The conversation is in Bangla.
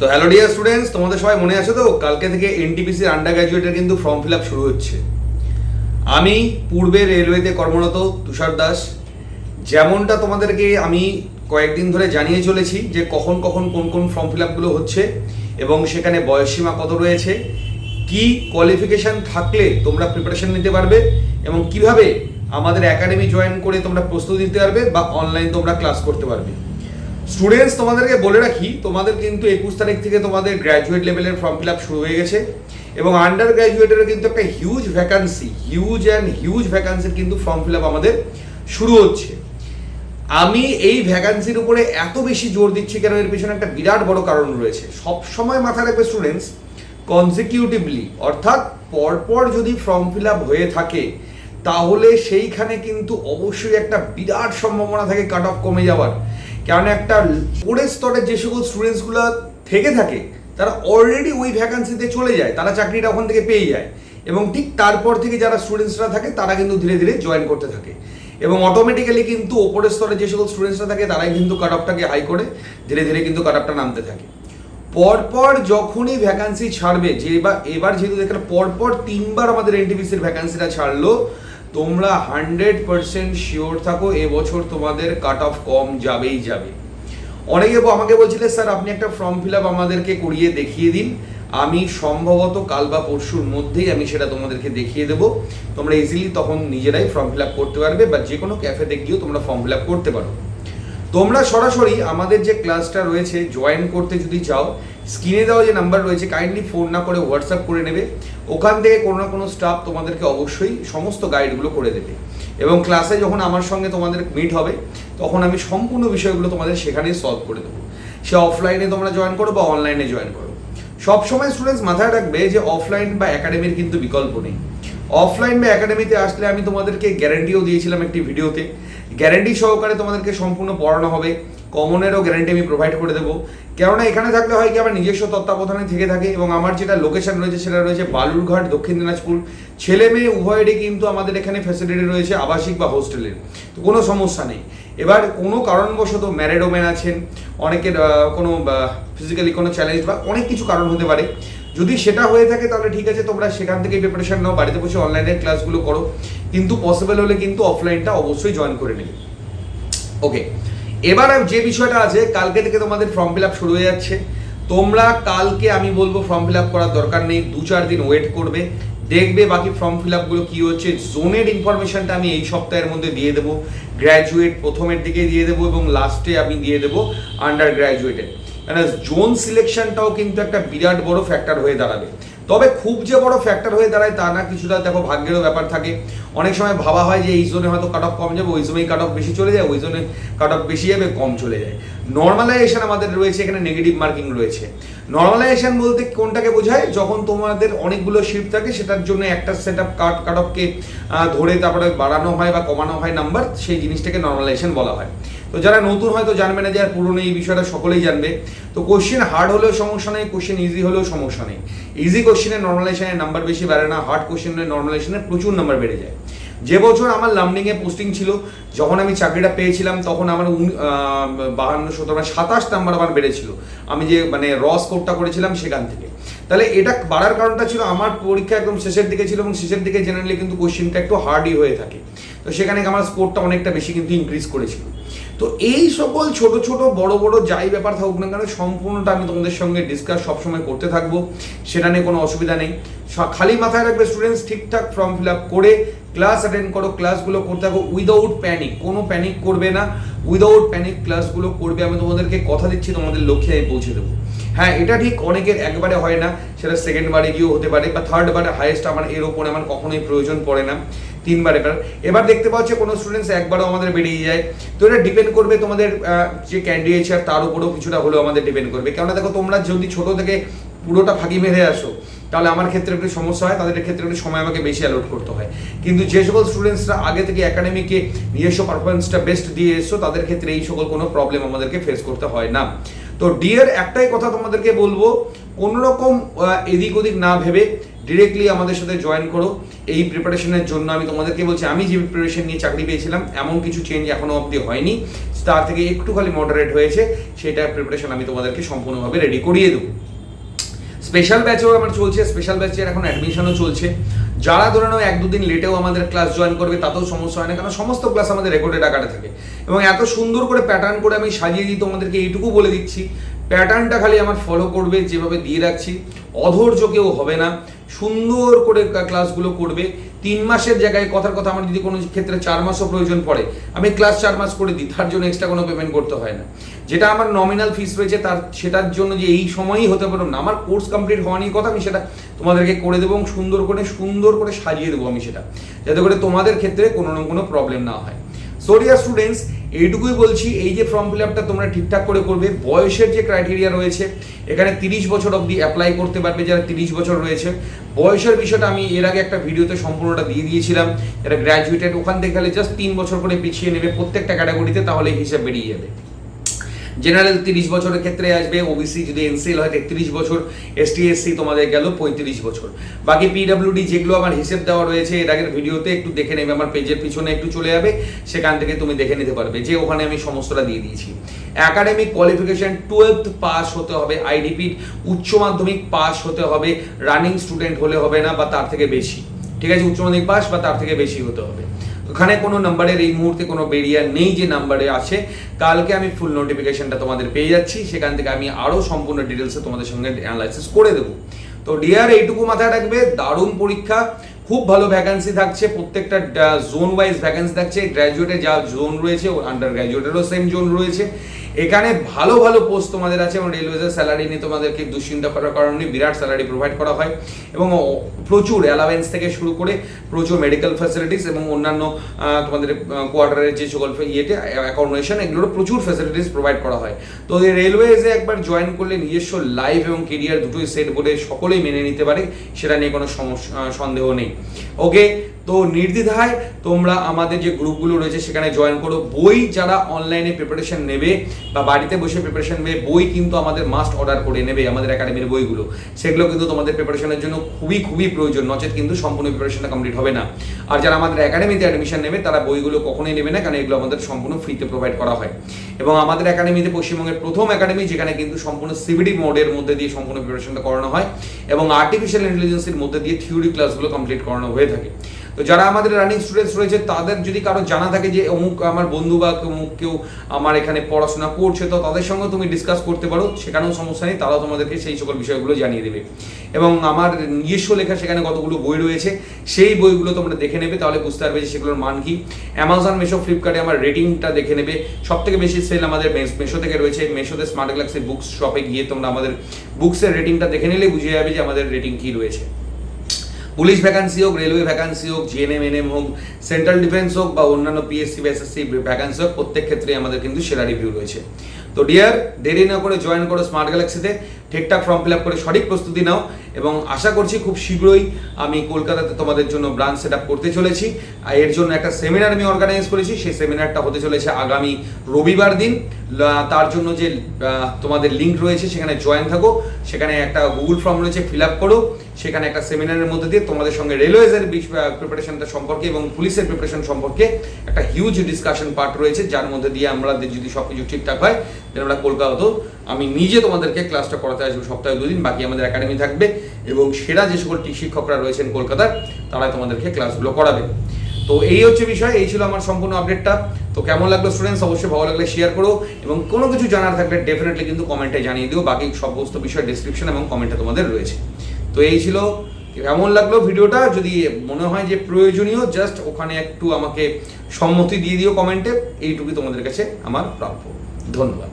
তো হ্যালো ডিয়ার স্টুডেন্টস তোমাদের সবাই মনে আছে তো? কালকে থেকে এনটিপিসি আন্ডার গ্র্যাজুয়েটের কিন্তু ফর্ম ফিল আপ শুরু হচ্ছে। আমি পূর্বে রেলওয়েতে কর্মরত তুষার দাস। যেমনটা তোমাদেরকে আমি কয়েকদিন ধরে জানিয়ে চলেছি যে কখন কখন কোন কোন ফর্ম ফিল আপগুলো হচ্ছে এবং সেখানে বয়সসীমা কত রয়েছে, কি কোয়ালিফিকেশান থাকলে তোমরা প্রিপারেশন নিতে পারবে এবং কীভাবে আমাদের একাডেমি জয়েন করে তোমরা প্রস্তুতি দিতে পারবে বা অনলাইন তোমরা ক্লাস করতে পারবে। স্টুডেন্টস তোমাদেরকে বলে রাখি, তোমাদের কিন্তু একুশ তারিখ থেকে তোমাদের গ্র্যাজুয়েট লেভেলের ফর্ম ফিল আপ শুরু হয়ে গেছে এবং আন্ডার গ্র্যাজুয়েটেরও কিন্তু একটা huge vacancy huge and huge ভ্যাকান্সির কিন্তু ফর্ম ফিল আপ আমাদের শুরু হচ্ছে। আমি এই ভ্যাকান্সির উপরে এত বেশি জোর দিচ্ছি কেন? এর পিছনে একটা বিরাট বড় কারণ রয়েছে। সব সময় মাথায় রাখবে স্টুডেন্টস কনজিকিউটিভলি অর্থাৎ পরপর যদি ফর্ম ফিল আপ হয়ে থাকে, তাহলে সেইখানে কিন্তু অবশ্যই একটা বিরাট সম্ভাবনা থাকে কাট অফ কমে যাওয়ার। কারণ একটা পরের স্তরের যে সকল স্টুডেন্টসগুলো থেকে থাকে, তারা অলরেডি ওই ভ্যাকান্সিতে চলে যায়, তারা চাকরিটা ওখান থেকে পেয়ে যায়। এবং ঠিক তারপর থেকে যারা স্টুডেন্টসরা থাকে, তারা কিন্তু ধীরে ধীরে জয়েন করতে থাকে। এবং অটোমেটিক্যালি কিন্তু ওপরের স্তরে যে সকল স্টুডেন্টসরা থাকে, তারাই কিন্তু কাট অফটাকে হাই করে, ধীরে ধীরে কিন্তু কাট অফটা নামতে থাকে। পরপর যখনই ভ্যাকান্সি ছাড়বে, যে এবার যেহেতু দেখলে পরপর তিনবার আমাদের এনটিপিসির ভ্যাকান্সিটা ছাড়লো তোমরা হান্ড্রেড পার্সেন্ট শিওর থাকো এবছর তোমাদের কাট অফ কম যাবেই যাবে। অনেকে আমাকে বলছিলে, স্যার, আপনি একটা ফর্ম ফিল আপ আমাদেরকে করিয়ে দেখিয়ে দিন। আমি সম্ভবত কাল বা পরশুর মধ্যেই আমি সেটা তোমাদেরকে দেখিয়ে দেবো। তোমরা ইজিলি তখন নিজেরাই ফর্ম ফিল আপ করতে পারবে বা যে কোনো ক্যাফেতে গিয়েও তোমরা ফর্ম ফিল আপ করতে পারো। তোমরা সরাসরি আমাদের যে ক্লাসটা রয়েছে জয়েন করতে যদি চাও স্ক্রিনে দেওয়া যে নাম্বার রয়েছে কাইন্ডলি ফোন না করে হোয়াটসঅ্যাপ করে নেবে। ওখান থেকে কোনো না কোনো স্টাফ তোমাদেরকে অবশ্যই সমস্ত গাইডগুলো করে দেবে। এবং ক্লাসে যখন আমার সঙ্গে তোমাদের মিট হবে, তখন আমি সম্পূর্ণ বিষয়গুলো তোমাদের সেখানেই সলভ করে দেবো। সে অফলাইনে তোমরা জয়েন করো বা অনলাইনে জয়েন করো। সবসময় স্টুডেন্টস মাথায় রাখবে যে অফলাইন বা একাডেমির কিন্তু বিকল্প নেই। অফলাইন বা একাডেমিতে আসলে আমি তোমাদেরকে গ্যারান্টিও দিয়েছিলাম একটি ভিডিওতে গ্যারান্টি সহকারে তোমাদেরকে সম্পূর্ণ পড়ানো হবে। কমনেরও গ্যারান্টি আমি প্রোভাইড করে দেবো। কেননা এখানে থাকলে হয় কি, আমার নিজস্ব তত্ত্বাবধানে থেকে থাকে এবং আমার যেটা লোকেশন রয়েছে সেটা রয়েছে বালুরঘাট, দক্ষিণ দিনাজপুর। ছেলে মেয়ে উভয়েরই কিন্তু আমাদের এখানে ফ্যাসিলিটি রয়েছে আবাসিক বা হোস্টেলের তো কোনো সমস্যা নেই। এবার কোনো কারণবশত ম্যারেড ওমেন আছেন, অনেকের কোনো ফিজিক্যালি কোনো চ্যালেঞ্জ বা অনেক কিছু কারণ হতে পারে। যদি সেটা হয়ে থাকে তাহলে ঠিক আছে, তোমরা সেখান থেকে প্রিপারেশন নাও, বাড়িতে বসে অনলাইনের ক্লাসগুলো করো। কিন্তু পসিবল হলে কিন্তু অফলাইনটা অবশ্যই জয়েন করে নেবে ওকে এবার যে বিষয়টা আছে, কালকে থেকে তোমাদের ফর্ম ফিল আপ শুরু হয়ে যাচ্ছে। তোমরা কালকে আমি বলব ফর্ম ফিল আপ করার দরকার নেই, দু চার দিন ওয়েট করবে। দেখবে বাকি ফর্ম ফিল আপগুলো কী হচ্ছে জোনের ইনফরমেশনটা আমি এই সপ্তাহের মধ্যে দিয়ে দেবো। গ্র্যাজুয়েট প্রথমের দিকে দিয়ে দেবো এবং লাস্টে আমি দিয়ে দেবো আন্ডার গ্র্যাজুয়েটের জোন সিলেকশনটাও কিন্তু একটা বিরাট বড় ফ্যাক্টর হয়ে দাঁড়াবে। তবে খুব যে বড় ফ্যাক্টর হয়ে দাঁড়ায় তা না, কিছুটা দেখো ভাগ্যেরও ব্যাপার থাকে। অনেক সময় ভাবা হয় যে এই জোনে হয়তো কাট অফ কম যাবে, ওই জোনেই কাট অফ বেশি চলে যায়, ওই জোনে কাট অফ বেশি যাবে, কম চলে যায়। নর্মালাইজেশন আমাদের রয়েছে, এখানে নেগেটিভ মার্কিং রয়েছে। নর্মালাইজেশন বলতে কোনটাকে বোঝায়? যখন তোমাদের অনেকগুলো শিফট থাকে, সেটার জন্য একটা সেট আপ কাট কাট অফকে ধরে তারপরে বাড়ানো হয় বা কমানো হয় নাম্বার সেই জিনিসটাকে নর্মালাইজেশন বলা হয়। তো যারা নতুন হয়তো জানবে না যারা পুরনো এই বিষয়টা সকলেই জানবে। তো কোশ্চেন হার্ড হলেও সমস্যা নেই কোশ্চেন ইজি হলেও সমস্যা নেই। ইজি কোশ্চেনের নর্মালাইজেশনের নাম্বার বেশি বাড়ে না হার্ড কোশ্চেনের নর্মালাইজেশনের প্রচুর নাম্বার বেড়ে যায়। যে বছর আমার লামডিংয়ে পোস্টিং ছিল, যখন আমি চাকরিটা পেয়েছিলাম, তখন আমার বাহান্ন, সতেরো মানে সাতাশ নাম্বার আমার বেড়েছিল। আমি যে মানে র স্কোরটা করেছিলাম সেখান থেকে। তাহলে এটা বাড়ার কারণটা ছিল আমার পরীক্ষা একদম শেষের দিকে ছিল এবং শেষের দিকে জেনারেলি কিন্তু কোশ্চেনটা একটু হার্ডই হয়ে থাকে। তো সেখানে আমার স্কোরটা অনেকটা বেশি কিন্তু ইনক্রিজ করেছিল। তো এই সকল ছোট ছোট বড় বড় যাই ব্যাপার থাকুক না কেন, সম্পূর্ণটা আমি তোমাদের সঙ্গে ডিসকাস সবসময় করতে থাকব। সেটা নিয়ে কোনো অসুবিধা নেই। খালি মাথায় রাখবে স্টুডেন্টস ঠিকঠাক ফর্ম ফিল আপ করে ক্লাস অ্যাটেন্ড করো ক্লাসগুলো করতে থাকো উইদাউট প্যানিক কোনো প্যানিক করবে না। উইদাউট প্যানিক ক্লাসগুলো করবে। আমি তোমাদেরকে কথা দিচ্ছি, তোমাদের লক্ষ্যে আমি পৌঁছে দেবো। হ্যাঁ এটা ঠিক অনেকের একবারে হয় না, সেটা সেকেন্ড বারে গিয়েও হতে পারে বা থার্ড বারে হাইয়েস্ট আমার এর ওপরে আমার কখনোই প্রয়োজন পড়ে না, তিনবার এবার এবার দেখতে পাচ্ছ কোনো স্টুডেন্টস একবারও আমাদের বেরিয়ে যায়। তো এটা ডিপেন্ড করবে তোমাদের যে ক্যান্ডিডেট তার উপরেও কিছুটা হলেও আমাদের ডিপেন্ড করবে। কেননা দেখো, তোমরা যদি ছোট থেকে পুরোটা ফাঁকি মেরে আসো, তাহলে আমার ক্ষেত্রে একটু সমস্যা হয়, তাদের ক্ষেত্রে একটু সময় আমাকে বেশি অ্যালোট করতে হয়। কিন্তু যে সকল স্টুডেন্টসরা আগে থেকে একাডেমিকে নিজস্ব পারফরমেন্সটা বেস্ট দিয়ে এসছো, তাদের ক্ষেত্রে এই সকল কোনো প্রবলেম আমাদেরকে ফেস করতে হয় না। তো ডিয়ার একটাই কথা তোমাদেরকে বলব কোনো রকম এদিক ওদিক না ভেবে ডিরেক্টলি আমাদের সাথে জয়েন করো। এই প্রিপারেশনের জন্য আমি তোমাদেরকে বলছি, আমি যে প্রিপারেশন নিয়ে চাকরি পেয়েছিলাম, এমন কিছু চেঞ্জ এখনও অবধি হয়নি। তার থেকে একটু খালি মডারেট হয়েছে, সেটা প্রিপারেশন আমি তোমাদেরকে সম্পূর্ণভাবে রেডি করিয়ে দেবো। স্পেশাল ব্যাচও আমার চলছে স্পেশাল ব্যাচের এখন অ্যাডমিশনও চলছে। যারা ধরে নাও এক দুদিন লেটেও আমাদের ক্লাস জয়েন করবে, তাতেও সমস্যা হয় না কারণ সমস্ত ক্লাস আমাদের রেকর্ডেড আকারে থাকে। এবং এত সুন্দর করে প্যাটার্ন করে আমি সাজিয়ে দিই, তোমাদেরকে এইটুকু বলে দিচ্ছি। প্যাটার্নটা খালি আমার ফলো করবে, যেভাবে দিয়ে রাখছি, অধৈর্য কেউ হবে না। সুন্দর করে ক্লাসগুলো করবে। তিন মাসের জায়গায় কথার কথা আমার যদি কোনো ক্ষেত্রে চার মাসও প্রয়োজন পড়ে, আমি ক্লাস চার মাস করে দিই, তার জন্য এক্সট্রা কোনো পেমেন্ট করতে হয় না। যেটা আমার নমিনাল ফিস রয়েছে, তার, সেটার জন্য যে এই সময়ই হতে পারো, না, আমার কোর্স কমপ্লিট হওয়া নিয়ে কথা আমি সেটা তোমাদেরকে করে দেবো এবং সুন্দর করে সুন্দর করে সাজিয়ে দেবো আমি সেটা, যাতে করে তোমাদের ক্ষেত্রে কোনো না কোনো প্রবলেম না হয়। সোরিয়া স্টুডেন্টস এইটুকুই বলছি, এই যে ফর্ম ফিল আপটা তোমরা ঠিকঠাক করে করবে, বয়সের যে ক্রাইটেরিয়া রয়েছে, এখানে তিরিশ বছর অবধি অ্যাপ্লাই করতে পারবে যারা তিরিশ বছর রয়েছে। বয়সের বিষয়টা আমি এর আগে একটা ভিডিওতে সম্পূর্ণটা দিয়ে দিয়েছিলাম। যারা গ্র্যাজুয়েটেড ওখান থেকে গেলে জাস্ট তিন বছর করে পিছিয়ে নেবে প্রত্যেকটা ক্যাটাগরিতে তাহলে হিসাব বেরিয়ে যাবে। জেনারেল তিরিশ বছরের ক্ষেত্রে আসবে ওবিসি যদি এনসিএল হয় তেত্রিশ বছর এসটি এসসি তোমাদের গেল পঁয়ত্রিশ বছর। বাকি পিডাব্লিউডি যেগুলো আমার হিসেব দেওয়া রয়েছে, এর আগের ভিডিওতে একটু দেখে নেবে, আমার পেজের পিছনে একটু চলে যাবে, সেখান থেকে তুমি দেখে নিতে পারবে যে ওখানে আমি সমস্তটা দিয়ে দিয়েছি। একাডেমিক কোয়ালিফিকেশন টুয়েলথ পাস হতে হবে আইডিপির উচ্চ মাধ্যমিক পাস হতে হবে রানিং স্টুডেন্ট হলে হবে না বা তার থেকে বেশি। ঠিক আছে, উচ্চ মাধ্যমিক পাস বা তার থেকে বেশি হতে হবে। ওখানে কোনো নাম্বারের এই মুহূর্তে কোনো বেরিয়ার নেই যে নাম্বারে আছে। কালকে আমি ফুল নোটিফিকেশনটা তোমাদের পেয়ে যাচ্ছি। সেখান থেকে আমি আরও সম্পূর্ণ ডিটেলসে তোমাদের সঙ্গে অ্যানালাইসিস করে দেবো। তো ডিয়ার এইটুকু মাথায় রাখবে, দারুণ পরীক্ষা। খুব ভালো ভ্যাকান্সি থাকছে, প্রত্যেকটা জোন ওয়াইজ ভ্যাকান্সি থাকছে। গ্র্যাজুয়েটে যা জোন রয়েছে আন্ডার গ্র্যাজুয়েটেরও সেম জোন রয়েছে। এখানে ভালো ভালো পোস্ট তোমাদের আছে এবং রেলওয়েজের স্যালারি নিয়ে তোমাদেরকে দুশ্চিন্তা করার কারণে বিরাট স্যালারি প্রোভাইড করা হয় এবং প্রচুর অ্যালাওয়েন্স থেকে শুরু করে প্রচুর মেডিকেল ফ্যাসিলিটিস এবং অন্যান্য তোমাদের কোয়ার্টারের যে সকল ইয়েতে অ্যাকোমোডেশন এগুলোর প্রচুর ফ্যাসিলিটিস প্রোভাইড করা হয়। তো রেলওয়েজে একবার জয়েন করলে নিজস্ব লাইফ এবং কেরিয়ার দুটোই সেট বলে সকলেই মেনে নিতে পারে, সেটা নিয়ে কোনো সমস্যা সন্দেহ নেই। ওকে তো নির্দ্বিধায় তোমরা আমাদের যে গ্রুপগুলো রয়েছে সেখানে জয়েন করো। বই যারা অনলাইনে প্রিপারেশন নেবে বা বাড়িতে বসে প্রিপারেশন নেবে, বই কিন্তু আমাদের মাস্ট অর্ডার করে নেবে আমাদের একাডেমির বইগুলো। সেগুলো কিন্তু তোমাদের প্রিপারেশনের জন্য খুবই খুবই প্রয়োজন, নচেত কিন্তু সম্পূর্ণ প্রিপারেশনটা কমপ্লিট হবে না। আর যারা আমাদের একাডেমিতে অ্যাডমিশন নেবে, তারা বইগুলো কখনোই নেবে না, কারণ এগুলো আমাদের সম্পূর্ণ ফ্রিতে প্রোভাইড করা হয়। এবং আমাদের একাডেমিতে পশ্চিমবঙ্গের প্রথম একাডেমি যেখানে কিন্তু সম্পূর্ণ সিবিডি মোডের মধ্যে দিয়ে সম্পূর্ণ প্রিপারেশনটা করানো হয় এবং আর্টিফিশিয়াল ইন্টেলিজেন্সের মধ্যে দিয়ে থিওরি ক্লাসগুলো কমপ্লিট করানো হয়ে থাকে। তো যারা আমাদের রানিং স্টুডেন্টস রয়েছে, তাদের যদি কারও জানা থাকে যে অমুক আমার বন্ধু বা অমুক কেউ আমার এখানে পড়াশোনা করছে, তো তাদের সঙ্গে তুমি ডিসকাস করতে পারো, সেখানেও সমস্যা নেই, তারাও তোমাদেরকে সেই সকল বিষয়গুলো জানিয়ে দেবে। এবং আমার নিজস্ব লেখা সেখানে কতগুলো বই রয়েছে, সেই বইগুলো তোমরা দেখে নেবে, তাহলে বুঝতে পারবে যে সেগুলোর মান কি। অ্যামাজন মেশো ফ্লিপকার্টে আমার রেটিংটা দেখে নেবে। সব থেকে বেশি সেল আমাদের মেশো থেকে রয়েছে। মেশোতে স্মার্ট গ্যালাক্সি বুকস শপে গিয়ে তোমরা আমাদের বুকসের রেটিংটা দেখে নিলে, বুঝে যাবে যে আমাদের রেটিং কী রয়েছে। পুলিশ ভ্যাকান্সি হোক রেলওয়ে ভ্যাকান্সি হোক জিএনএম এনএম হোক সেন্ট্রাল ডিফেন্স হোক বা অন্যান্য পিএসসি বা এসএসসি ভ্যাকান্সি হোক, প্রত্যেক ক্ষেত্রে আমাদের কিন্তু সেরা রিভিউ রয়েছে। তো ডিয়ার দেরি না করে জয়েন করো স্মার্ট গ্যালাক্সিতে ঠিকঠাক ফর্ম ফিল আপ করে সঠিক প্রস্তুতি নাও এবং আশা করছি খুব শীঘ্রই আমি কলকাতাতে তোমাদের জন্য ব্রাঞ্চ সেট আপ করতে চলেছি। এর জন্য একটা সেমিনার আমি অর্গানাইজ করেছি, সেই সেমিনারটা হতে চলেছে আগামী রবিবার দিন। তার জন্য যে তোমাদের লিঙ্ক রয়েছে সেখানে জয়েন থাকো। সেখানে একটা গুগল ফর্ম রয়েছে ফিল আপ করো। সেখানে একটা সেমিনারের মধ্যে দিয়ে তোমাদের সঙ্গে রেলওয়েজের প্রিপারেশনটা সম্পর্কে এবং পুলিশের প্রিপারেশন সম্পর্কে একটা হিউজ ডিসকাশন পার্ট রয়েছে, যার মধ্যে দিয়ে আমরা যদি সব কিছু ঠিকঠাক হয় আমরা কলকাতাতেও আমি নিজে তোমাদেরকে ক্লাসটা করাতে আসব সপ্তাহে দুদিন, বাকি আমাদের একাডেমি থাকবে এবং সেরা যে সকল শিক্ষকরা রয়েছেন কলকাতার তারা তোমাদেরকে ক্লাসগুলো করাবে। তো এই হচ্ছে বিষয়, এই ছিল আমার সম্পূর্ণ আপডেটটা তো কেমন লাগল স্টুডেন্টস অবশ্যই ভালো লাগলে শেয়ার করো এবং কোনো কিছু জানার থাকলে ডেফিনেটলি কিন্তু কমেন্টে জানিয়ে দিও। বাকি সমস্ত বিষয় ডিসক্রিপশন এবং কমেন্টে তোমাদের রয়েছে। তো এই ছিল, কেমন লাগল ভিডিওটা? যদি মনে হয় যে প্রয়োজনীয় জাস্ট ওখানে একটু আমাকে সম্মতি দিয়ে দিও কমেন্টে এইটুকুই তোমাদের কাছে আমার প্রাপ্য। ধন্যবাদ।